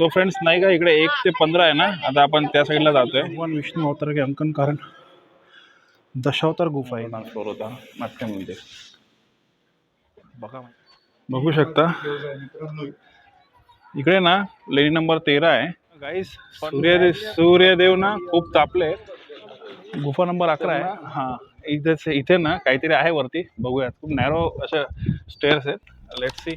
So friends नाही का? इकडे एक ते पंधरा आहे ना? आता आपण त्या साईडला जातोय. भगवान विष्णू अवतार के अंकन कारण दशावतार गुफा आहे. फ्लोर होता नाट्य मंदिर बघा. बघू शकता. इकडे ना लेणी नंबर तेरा आहे. गाईस सूर्यदेव सूर्यदेव ना खूप तापले. गुफा नंबर अकरा आहे. हा इथे इथे ना काहीतरी आहे वरती. बघूयात. खूप नॅरो अशा स्टेअर्स आहेत. लेट सी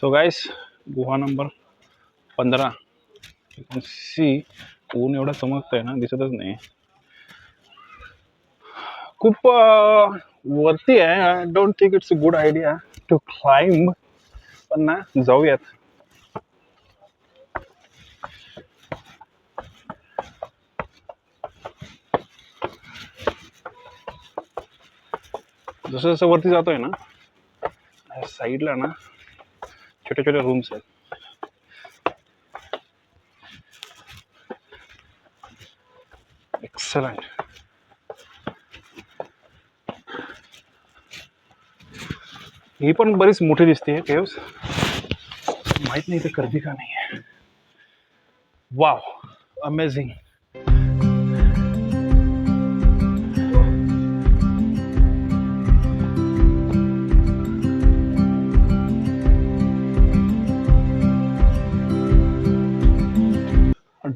सो गाईस गुहा नंबर पंधरा. सी ऊन एवढा चमकतंय ना दिसतच नाही खूप वरती आहे I don't think it's a good idea to climb पण ना जाऊयात. जसं जसं वरती जातोय ना साईडला ना छोटे छोटे रूम्स आहेत एक्सलंट ही पण बरीच मोठी दिसते केव्स माहित नाही, ते गर्दी का नाही wow amazing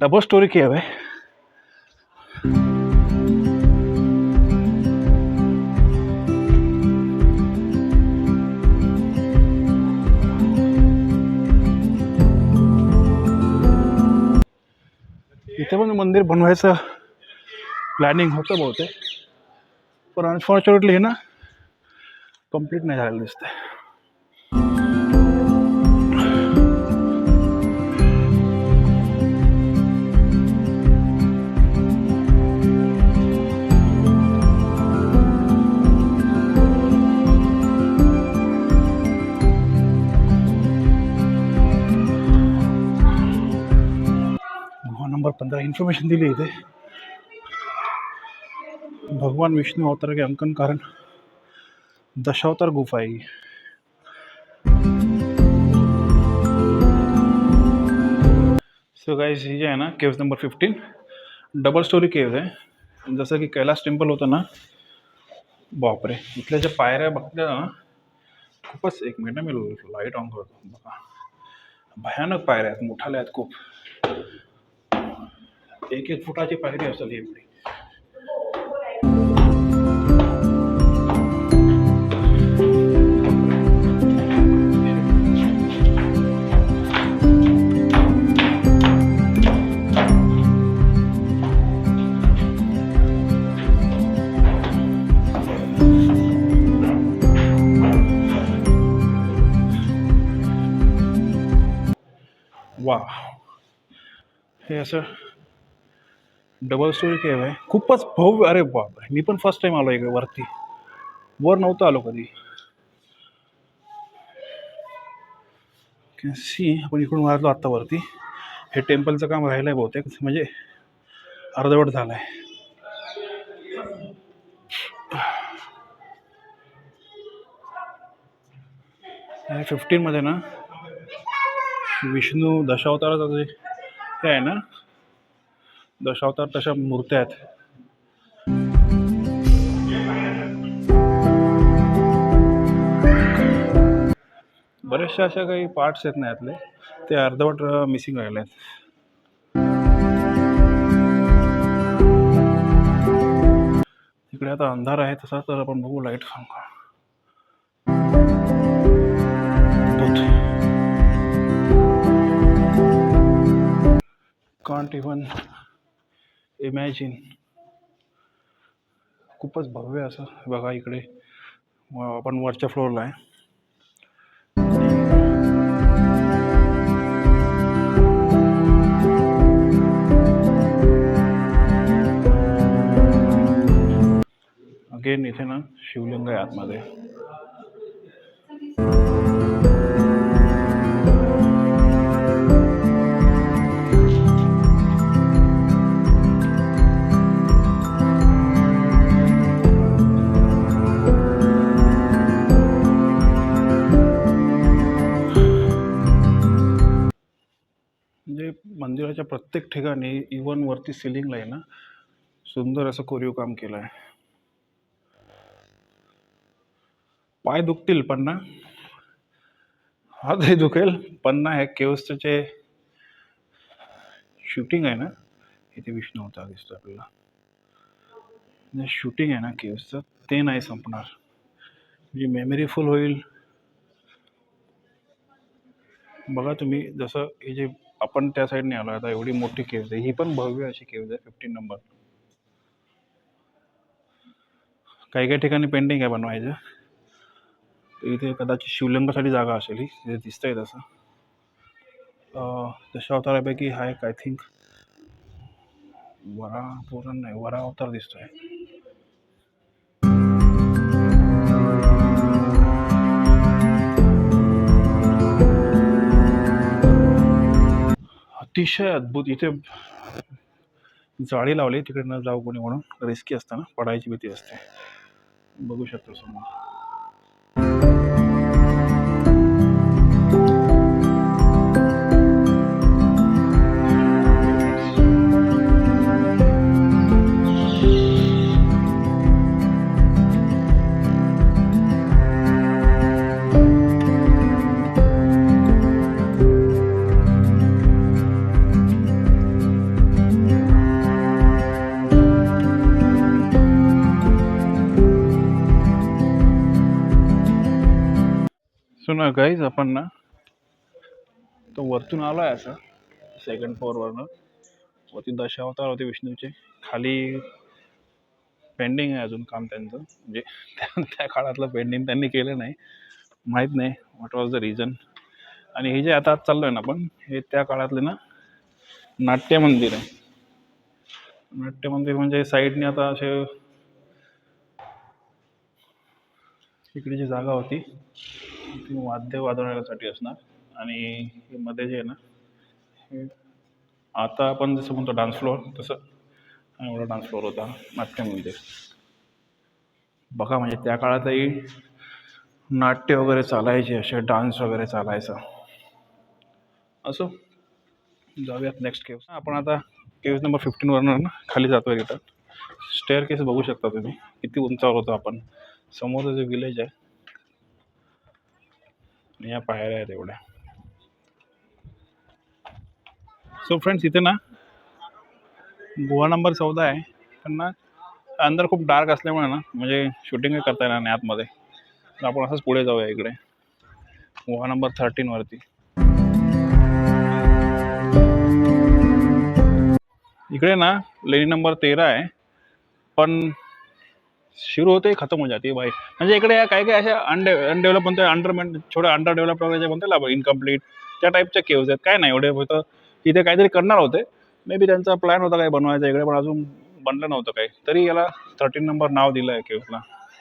double story cave आहे इथे पण मंदिर बनवायचं प्लॅनिंग होतं बहुतेक. पण अनफॉर्च्युनेटली हे ना कंप्लीट नाही झालेलं दिसतंय. नंबर पंधरा इन्फॉर्मेशन दिली इथे. भगवान विष्णू अवतार के अंकन कारण दशावतार गुफा आहे सो गाईज ही जी आहे ना caves number fifteen double story caves आहे. जसं की कैलास टेंपल होतं ना, बापरे, इथल्या ज्या पायऱ्या बघल्या ना, खूपच एक मिनिट मी लाईट ऑन करतो. बघा. भयानक पायऱ्या आहेत, मोठाल्या आहेत खूप. एक एक फुटाची पायरी असेल एवढी वा हे असं डबल स्टोरी केव आहे. खूपच भव्य अरे बाप मी पण फर्स्ट टाइम आलो इकडे वरती. वर नव्हतं आलो कधी. सी आपण इकडून मारलो आत्ता वरती. हे टेम्पलचं काम राहिलं आहे बहुतेक. म्हणजे अर्धवट झालं आहे फिफ्टीनमध्ये ना विष्णू दशावताराचं जे हे आहे ना दशावतार तशा मूर्त्या आहेत. बऱ्याचशा अशा काही पार्ट्स आहेत ना यातले ते अर्धवट मिसिंग राहिले आहेत. इकडे आता अंधार आहे तसा तर आपण बघू लाइट सांगा कांट इवन इमॅजिन खूपच भव्य असं बघा इकडे. आपण वरच्या फ्लोअरला आहे. अगेन इथे ना शिवलिंग आहे आतमध्ये. मंदिराच्या प्रत्येक ठिकाणी इवन वरती सिलिंगला आहे ना सुंदर असं कोरीव काम केलं आहे पाय दुखतील पण ना हातही दुखेल. पण ना हे केव्सचं जे शूटिंग आहे ना इथे विष्णू होता दिसतो आपल्याला. जे शूटिंग आहे ना केव्सचं ते नाही संपणार. जी मेमरी फुल होईल. बघा तुम्ही जसं हे जे आपण त्या साईडने आलो. आता एवढी मोठी केव्ज आहे. ही पण भव्य अशी केव्ज आहे फिफ्टीन नंबर काही काही ठिकाणी पेंटिंग आहे बनवायचं. इथे कदाचित शिवलिंगासाठी जागा असेल ही. तिथे दिसतंय तसं. तशा अवतारापैकी हा एक आय थिंक वरा पूर्ण नाही वरा अवतार दिसतोय. अतिशय अद्भुत. इथे जाळी लावली तिकडे न जाऊ कोणी म्हणून. रिस्की असतं ना पडायची भीती असते. बघू शकतो समोर. ना गाईज आपण ना तो वरतून आला आहे असं सेकंड फ्लोअरवरनं वरती दशावतार होते विष्णूचे. खाली पेंडिंग आहे अजून काम त्यांचं. म्हणजे त्या त्या काळातलं पेंडिंग त्यांनी केलं नाही. माहीत नाही व्हॉट वॉज द रिझन आणि हे जे आता आज चाललो आहे ना आपण हे त्या काळातले ना नाट्य मंदिर आहे. नाट्य मंदिर म्हणजे साईडने आता असे इकडे जी जागा होती. ती वाद्य वाजवण्यासाठी असणार. आणि हे मध्ये जे आहे ना हे आता आपण जसं म्हणतो डान्स फ्लोअर तसं एवढा डान्स फ्लोअर होता नाट्य बघा म्हणजे त्या काळातही नाट्य वगैरे चालायचे असे डान्स वगैरे चालायचा. असो जाऊयात नेक्स्ट केव्स आपण आता केव्स नंबर फिफ्टीनवरनं ना खाली जातो आहे रिटर्न स्टेअर केस बघू शकता तुम्ही किती उंचावर होतो आपण. समोरचं जे विलेज आहे आणि या पायऱ्या आहेत एवढ्या सो फ्रेंड्स इथे ना गुहा नंबर चौदा आहे. पण ना अंदर खूप डार्क असल्यामुळे ना म्हणजे शूटिंग करता येणार नाही आतमध्ये. तर आपण असंच पुढे जाऊया इकडे. गुहा नंबर थर्टीनवरती इकडे ना लेणी नंबर तेरा आहे. पण शुरू होते खतम हो जाते. भाई म्हणजे इकडे या काही काही अशा अनडे अनडेव्हलप म्हणतो अंडरमेंट छोट्या अंडर डेव्हलप वगैरे म्हणतो ना इनकम्प्लीट त्या टाईपच्या केव्ज आहेत. काय नाही एवढे होतं इथे काहीतरी करणार होते. मे बी त्यांचा प्लॅन होता काही बनवायचा इकडे पण अजून बनलं नव्हतं काही. तरी याला थर्टीन नंबर नाव दिलं आहे केव्हला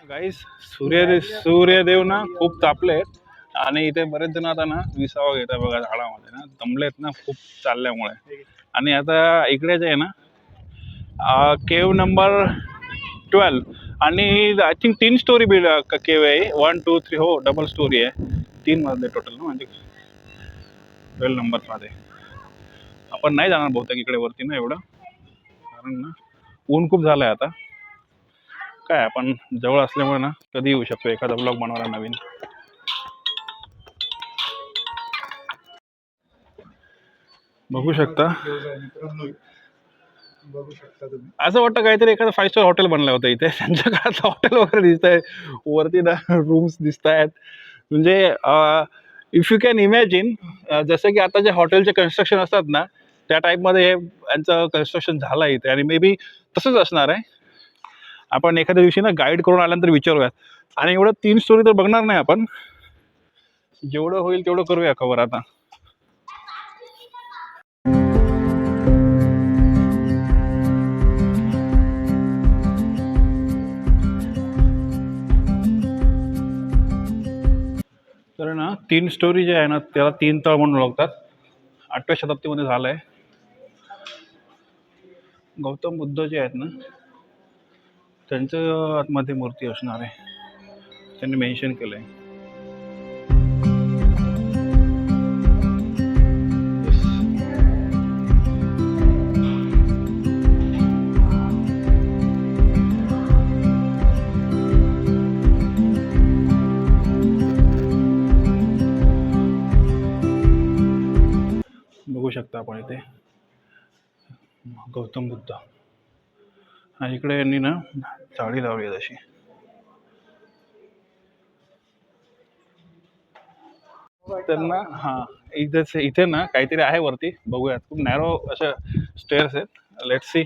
गाईस सूर्य सूर्यदेव ना खूप तापलेत आणि इथे बरेच जण आता ना विसावा घेतात बघा झाडामध्ये ना. दमलेत ना खूप चालल्यामुळे. आणि आता इकडे जे आहे ना केव नंबर ट्वेल्व आणि आय थिंक तीन स्टोरी बिल्ड केव आहे वन टू थ्री हो डबल स्टोरी आहे. तीन मजले टोटल ना म्हणजे ट्वेल्व नंबरमध्ये आपण नाही जाणार बहुतेक इकडे वरती ना एवढं. कारण ना ऊन खूप झालं आहे आता. काय आपण जवळ असल्यामुळे ना कधी येऊ शकतो एखादा ब्लॉग बनवला नवीन. बघू शकता. बघू शकता तुम्ही. असं वाटतं काहीतरी एखादं फाईव्ह स्टार हॉटेल बनलं होतं इथे. त्यांच्या काळात हॉटेल वगैरे दिसत आहे वरती ना रूम्स दिसत आहेत म्हणजे इफ यू कॅन इमॅजिन जसं की आता जे हॉटेलचे कन्स्ट्रक्शन असतात ना त्या टाईपमध्ये हे यांचं कन्स्ट्रक्शन झालं आहे इथे. आणि मे बी तसंच असणार आहे. आपण एखाद्या दिवशी ना गाईड करून आल्यानंतर विचारूयात. आणि एवढं तीन स्टोरी तर बघणार नाही आपण. जेवढं होईल तेवढं करूया कवर आता. तर ना तीन स्टोरी जे आहे ना त्याला तीन तळ म्हणून ओळखतात. आठव्या शताब्दीमध्ये झालं आहे गौतम बुद्ध जे आहेत ना त्यांचं आतमध्ये मूर्ती असणार आहे. त्यांनी मेन्शन केलं आहे शकता आपण इथे. गौतम बुद्ध. आणि इकडे यांनी ना चाळी लावली आहे तशी. त्यांना हा इथेच इथे ना काहीतरी आहे वरती बघूयात. खूप नॅरो अशा स्टेअर्स आहेत. लेट सी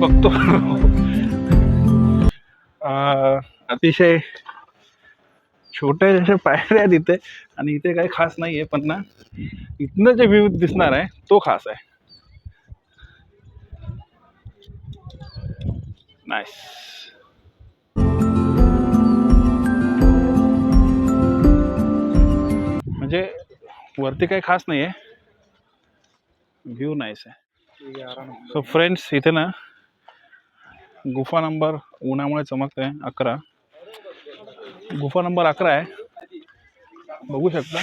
बघतो. अतिशय छोट्याशा पायऱ्या आहेत इथे आणि इथे काही खास नाही आहे पण ना इथनं जे व्ह्यू दिसणार आहे तो खास आहे. नाईस म्हणजे वरती काही खास नाही आहे व्ह्यू नाईस आहे. सो फ्रेंड्स इथे ना गुफा नंबर उन्हामुळे चमकते अकरा. गुफा नंबर अकरा आहे. बघू शकता.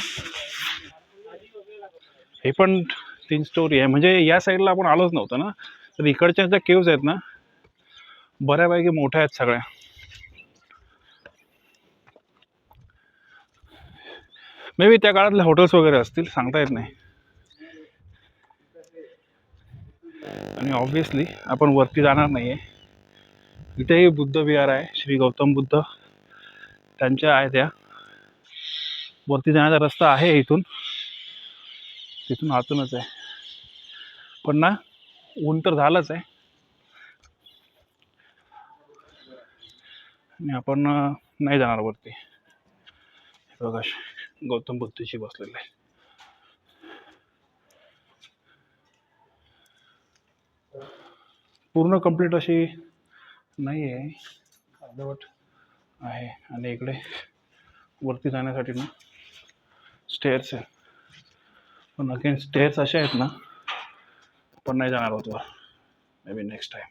हे पण तीन स्टोरी आहे. म्हणजे या साईडला आपण आलोच नव्हतं ना. तर इकडच्या ज्या केव्ज आहेत ना बऱ्यापैकी मोठ्या आहेत सगळ्या. मे बी त्या काळातले हॉटेल्स वगैरे असतील सांगता येत नाही. आणि ऑब्विसली आपण वरती जाणार नाही आहे इथेही बुद्ध विहार आहे. श्री गौतम बुद्ध. त्यांच्या आहे त्या वरती जाण्याचा रस्ता आहे इथून. तिथून आतूनच आहे. पण ना ऊन तर झालंच आहे. आणि आपण नाही जाणार वरती. हे बघा गौतम बुद्धशी बसलेलं आहे पूर्ण कंप्लीट अशी नाही आहे अर्धवट आहे. आणि इकडे वरती जाण्यासाठी ना स्टेअर्स आहे. पण अगेन स्टेअर्स असे आहेत ना पण नाही जाणार होत. May be next time